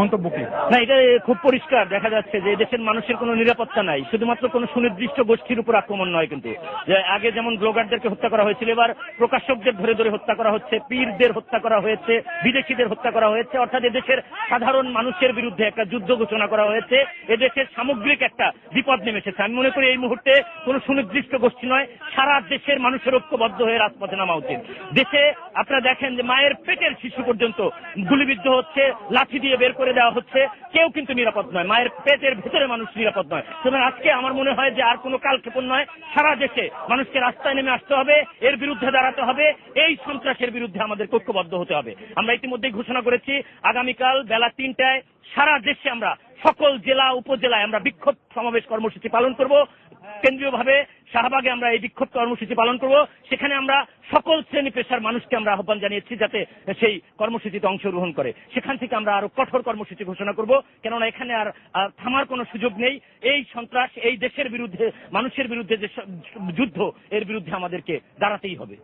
মন্তব্য কি? না, এটা খুব পরিষ্কার। দেখা যাচ্ছে যে দেশের মানুষের কোনো নিরাপত্তা নাই। শুধুমাত্র কোনো সুনির্দিষ্ট গোষ্ঠীর উপর আক্রমণ নয় কিন্তু। আগে যেমন ব্লগারদেরকে হত্যা করা হয়েছিল, এবার প্রকাশকদের ধরে ধরে হত্যা করা হচ্ছে, পীরদের হত্যা করা হয়েছে, বিদেশিদের হত্যা করা হয়েছে, অর্থাৎ এদেশের সাধারণ মানুষের বিরুদ্ধে একটা যুদ্ধ ঘোষণা করা হয়েছে। এদেশের সামগ্রিক একটা বিপদ নেমেছে আমি মনে করি এই মুহূর্তে কোনো সুনির্দিষ্ট গোষ্ঠী নয়, সারা দেশের মানুষের ঐক্যবদ্ধ হয়ে রাজপথে নামা উচিত। দেশে আপনারা দেখেন যে মায়ের পেটের শিশু পর্যন্ত গুলিবিদ্ধ হচ্ছে, লাঠি দিয়ে বের করে দেওয়া হচ্ছে, কেউ কিন্তু নিরাপদ নয়। মায়ের পেটের ভেতরে মানুষ নিরাপদ নয়। সুতরাং আজকে আমার মনে হয় যে আর কোনো কালক্ষেপণ নয়। সারা দেশে মানুষকে রাস্তায় নেমে আসতে হবে, এর বিরুদ্ধে দাঁড়াতে হবে, এই সন্ত্রাসের বিরুদ্ধে আমাদের ঐক্যবদ্ধ হতে হবে। আমরা ইতিমধ্যেই ঘোষণা করেছি, আগামীকাল বেলা তিনটায় সারা দেশে আমরা, সকল জেলা, উপজেলায় আমরা বিক্ষোভ সমাবেশ কর্মসূচি পালন করব। কেন্দ্রীয়ভাবে শাহবাগে আমরা এই বিক্ষোভ কর্মসূচি পালন করব। সেখানে আমরা সকল শ্রেণি পেশার মানুষকে আমরা আহ্বান জানিয়েছি যাতে সেই কর্মসূচিতে অংশগ্রহণ করে। সেখান থেকে আমরা আরও কঠোর কর্মসূচি ঘোষণা করব। কেননা এখানে আর থামার কোনো সুযোগ নেই। এই সন্ত্রাস, এই দেশের বিরুদ্ধে, মানুষের বিরুদ্ধে যে যুদ্ধ, এর বিরুদ্ধে আমাদেরকে দাঁড়াতেই হবে।